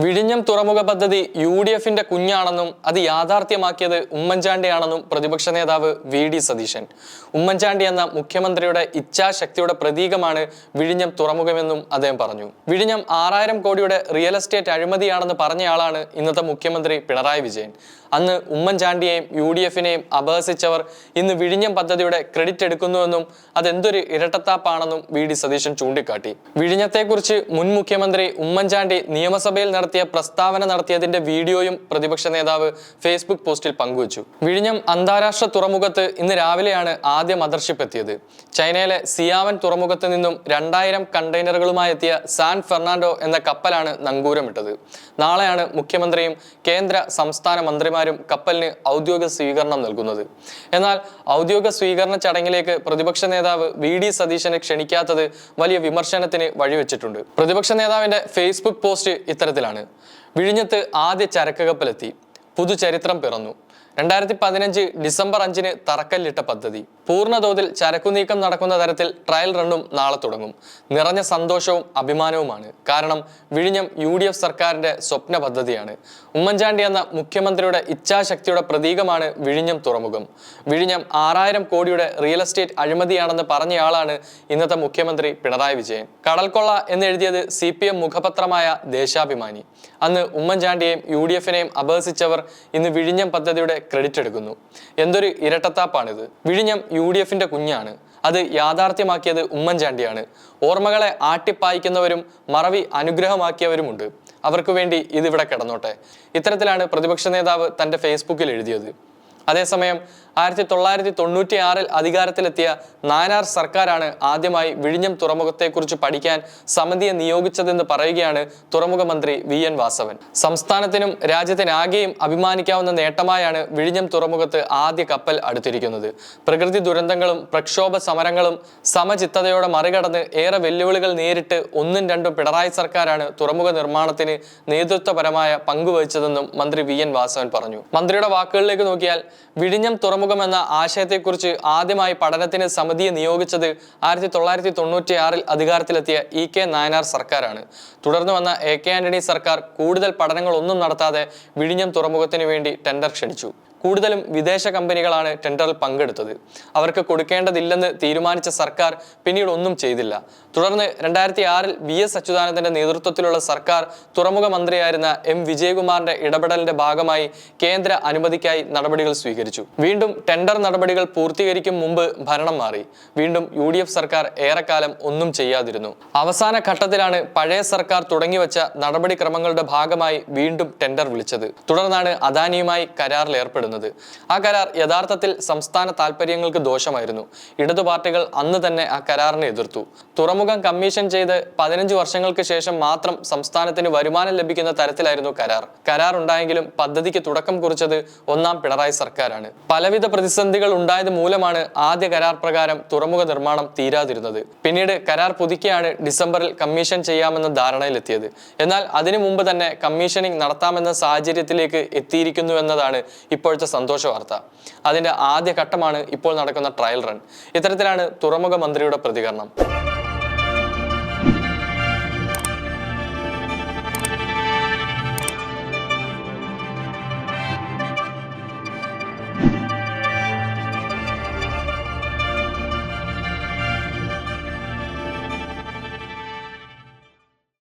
വിഴിഞ്ഞം തുറമുഖ പദ്ധതി യു ഡി എഫിന്റെ കുഞ്ഞാണെന്നും അത് യാഥാർത്ഥ്യമാക്കിയത് ഉമ്മൻചാണ്ടിയാണെന്നും പ്രതിപക്ഷ നേതാവ് വി ഡി സതീശൻ. ഉമ്മൻചാണ്ടി എന്ന മുഖ്യമന്ത്രിയുടെ ഇച്ഛാശക്തിയുടെ പ്രതീകമാണ് വിഴിഞ്ഞം തുറമുഖമെന്നും അദ്ദേഹം പറഞ്ഞു. വിഴിഞ്ഞം ആറായിരം കോടിയുടെ റിയൽ എസ്റ്റേറ്റ് അഴിമതിയാണെന്ന് പറഞ്ഞയാളാണ് ഇന്നത്തെ മുഖ്യമന്ത്രി പിണറായി വിജയൻ. അന്ന് ഉമ്മൻചാണ്ടിയെയും യു ഡി എഫിനെയും അപഹസിച്ചവർ ഇന്ന് വിഴിഞ്ഞം പദ്ധതിയുടെ ക്രെഡിറ്റ് എടുക്കുന്നുവെന്നും അതെന്തൊരു ഇരട്ടത്താപ്പാണെന്നും വി ഡി സതീശൻ ചൂണ്ടിക്കാട്ടി. വിഴിഞ്ഞത്തെക്കുറിച്ച് മുൻ മുഖ്യമന്ത്രി ഉമ്മൻചാണ്ടി നിയമസഭയിൽ നടത്തിയ പ്രസ്താവന നടത്തിയതിന്റെ വീഡിയോയും പ്രതിപക്ഷ നേതാവ് ഫേസ്ബുക്ക് പോസ്റ്റിൽ പങ്കുവച്ചു. വിഴിഞ്ഞം അന്താരാഷ്ട്ര തുറമുഖത്ത് ഇന്ന് രാവിലെയാണ് ആദ്യ മദർഷിപ്പ് എത്തിയത് ചൈനയിലെ സിയാവൻ തുറമുഖത്ത് നിന്നും രണ്ടായിരം കണ്ടെയ്നറുകളുമായി എത്തിയ സാൻ ഫെർണാണ്ടോ എന്ന കപ്പലാണ് നങ്കൂരമിട്ടത്. നാളെയാണ് മുഖ്യമന്ത്രിയും കേന്ദ്ര സംസ്ഥാന മന്ത്രിമാരും കപ്പലിന് ഔദ്യോഗിക സ്വീകരണം നൽകുന്നത്. എന്നാൽ ഔദ്യോഗിക സ്വീകരണ ചടങ്ങിലേക്ക് പ്രതിപക്ഷ നേതാവ് വി ഡി സതീശനെ ക്ഷണിക്കാത്തത് വലിയ വിമർശനത്തിന് വഴിവെച്ചിട്ടുണ്ട്. പ്രതിപക്ഷ നേതാവിന്റെ ഫേസ്ബുക്ക് പോസ്റ്റ് ഇത്തരത്തിലാണ്. വിഴിഞ്ഞത്ത് ആദ്യ ചരക്ക് കപ്പലെത്തി പുതുചരിത്രം പിറന്നു. രണ്ടായിരത്തി പതിനഞ്ച് ഡിസംബർ അഞ്ചിന് തറക്കല്ലിട്ട പദ്ധതി. പൂർണതോതിൽ ചരക്കുനീക്കം നടക്കുന്ന തരത്തിൽ ട്രയൽ റണ്ണും നാളെ തുടങ്ങും. നിറഞ്ഞ സന്തോഷവും അഭിമാനവുമാണ്. കാരണം വിഴിഞ്ഞം യു ഡി എഫ് സർക്കാരിന്റെ സ്വപ്ന പദ്ധതിയാണ്. ഉമ്മൻചാണ്ടി എന്ന മുഖ്യമന്ത്രിയുടെ ഇച്ഛാശക്തിയുടെ പ്രതീകമാണ് വിഴിഞ്ഞം തുറമുഖം. വിഴിഞ്ഞം ആറായിരം കോടിയുടെ റിയൽ എസ്റ്റേറ്റ് അഴിമതിയാണെന്ന് പറഞ്ഞയാളാണ് ഇന്നത്തെ മുഖ്യമന്ത്രി പിണറായി വിജയൻ. കടൽക്കൊള്ള എന്നെഴുതിയത് സി പി എം മുഖപത്രമായ ദേശാഭിമാനി. അന്ന് ഉമ്മൻചാണ്ടിയെയും യു ഡി എഫിനെയും അപഹസിച്ചവർ ഇന്ന് വിഴിഞ്ഞം പദ്ധതിയുടെ ക്രെഡിറ്റ് എടുക്കുന്നു. എന്തൊരു ഇരട്ടത്താപ്പാണിത്. വിഴിഞ്ഞം യു ഡി എഫിന്റെ കുഞ്ഞാണ്. അത് യാഥാർത്ഥ്യമാക്കിയത് ഉമ്മൻചാണ്ടിയാണ്. ഓർമ്മകളെ ആട്ടിപ്പായിക്കുന്നവരും മറവി അനുഗ്രഹമാക്കിയവരുമുണ്ട്. അവർക്ക് വേണ്ടി ഇതിവിടെ കിടന്നോട്ടെ. ഇത്തരത്തിലാണ് പ്രതിപക്ഷ നേതാവ് തന്റെ ഫേസ്ബുക്കിൽ എഴുതിയത്. അതേസമയം ആയിരത്തി തൊള്ളായിരത്തി തൊണ്ണൂറ്റി ആറിൽ അധികാരത്തിലെത്തിയ നാനാർ സർക്കാരാണ് ആദ്യമായി വിഴിഞ്ഞം തുറമുഖത്തെക്കുറിച്ച് പഠിക്കാൻ സമിതിയെ നിയോഗിച്ചതെന്ന് പറയുകയാണ് തുറമുഖ മന്ത്രി വി എൻ വാസവൻ. സംസ്ഥാനത്തിനും രാജ്യത്തിനാകെയും അഭിമാനിക്കാവുന്ന നേട്ടമായാണ് വിഴിഞ്ഞം തുറമുഖത്ത് ആദ്യ കപ്പൽ അടുത്തിരിക്കുന്നത്. പ്രകൃതി ദുരന്തങ്ങളും പ്രക്ഷോഭ സമരങ്ങളും സമചിത്തതയോടെ മറികടന്ന് ഏറെ വെല്ലുവിളികൾ നേരിട്ട് ഒന്നും രണ്ടും പിണറായി സർക്കാരാണ് തുറമുഖ നിർമ്മാണത്തിന് നേതൃത്വപരമായ പങ്കുവഹിച്ചതെന്നും മന്ത്രി വി എൻ വാസവൻ പറഞ്ഞു. മന്ത്രിയുടെ വാക്കുകളിലേക്ക് നോക്കിയാൽ വിഴിഞ്ഞം തുറമുഖം എന്ന ആശയത്തെക്കുറിച്ച് ആദ്യമായി പഠനത്തിന് സമിതിയെ നിയോഗിച്ചത് ആയിരത്തി തൊള്ളായിരത്തി തൊണ്ണൂറ്റി ആറിൽ അധികാരത്തിലെത്തിയ ഇ കെ നായനാർ സർക്കാരാണ്. തുടർന്ന് വന്ന എ കെ ആന്റണി സർക്കാർ കൂടുതൽ പഠനങ്ങളൊന്നും നടത്താതെ വിഴിഞ്ഞം തുറമുഖത്തിന് വേണ്ടി ടെൻഡർ ക്ഷണിച്ചു. കൂടുതലും വിദേശ കമ്പനികളാണ് ടെൻഡറിൽ പങ്കെടുത്തത്. അവർക്ക് കൊടുക്കേണ്ടതില്ലെന്ന് തീരുമാനിച്ച സർക്കാർ പിന്നീട് ഒന്നും ചെയ്തില്ല. തുടർന്ന് രണ്ടായിരത്തി ആറിൽ വി എസ് അച്യുതാനന്ദന്റെ നേതൃത്വത്തിലുള്ള സർക്കാർ തുറമുഖ മന്ത്രിയായിരുന്ന എം വിജയകുമാറിന്റെ ഇടപെടലിന്റെ ഭാഗമായി കേന്ദ്ര അനുമതിക്കായി നടപടികൾ സ്വീകരിച്ചു. വീണ്ടും ടെൻഡർ നടപടികൾ പൂർത്തീകരിക്കും മുമ്പ് ഭരണം മാറി. വീണ്ടും യു സർക്കാർ ഏറെക്കാലം ഒന്നും ചെയ്യാതിരുന്നു. അവസാന ഘട്ടത്തിലാണ് പഴയ സർക്കാർ തുടങ്ങിവച്ച നടപടിക്രമങ്ങളുടെ ഭാഗമായി വീണ്ടും ടെൻഡർ വിളിച്ചത്. തുടർന്നാണ് അദാനിയുമായി കരാറിൽ ഏർപ്പെടുന്നത്. ആ കരാർ യഥാർത്ഥത്തിൽ സംസ്ഥാന താല്പര്യങ്ങൾക്ക് ദോഷമായിരുന്നു. ഇടതു പാർട്ടികൾ അന്ന് തന്നെ ആ കരാറിനെ എതിർത്തു. തുറമുഖം കമ്മീഷൻ ചെയ്ത് പതിനഞ്ച് വർഷങ്ങൾക്ക് ശേഷം മാത്രം സംസ്ഥാനത്തിന് വരുമാനം ലഭിക്കുന്ന തരത്തിലായിരുന്നു കരാർ. കരാർ ഉണ്ടായെങ്കിലും പദ്ധതിക്ക് തുടക്കം കുറിച്ചത് ഒന്നാം പിണറായി സർക്കാരാണ്. പലവിധ പ്രതിസന്ധികൾ ഉണ്ടായത് മൂലമാണ് ആദ്യ കരാർ പ്രകാരം തുറമുഖ നിർമ്മാണം തീരാതിരുന്നത്. പിന്നീട് കരാർ പുതുക്കിയാണ് ഡിസംബറിൽ കമ്മീഷൻ ചെയ്യാമെന്ന ധാരണയിലെത്തിയത്. എന്നാൽ അതിനു മുമ്പ് തന്നെ കമ്മീഷനിങ് നടത്താമെന്ന സാഹചര്യത്തിലേക്ക് എത്തിയിരിക്കുന്നു എന്നതാണ് ഇപ്പോഴത്തെ സന്തോഷ വാർത്ത. അതിന്റെ ആദ്യ ഘട്ടമാണ് ഇപ്പോൾ നടക്കുന്ന ട്രയൽ റൺ ഇത്തരത്തിലാണ് തുറമുഖ മന്ത്രിയുടെ പ്രതികരണം.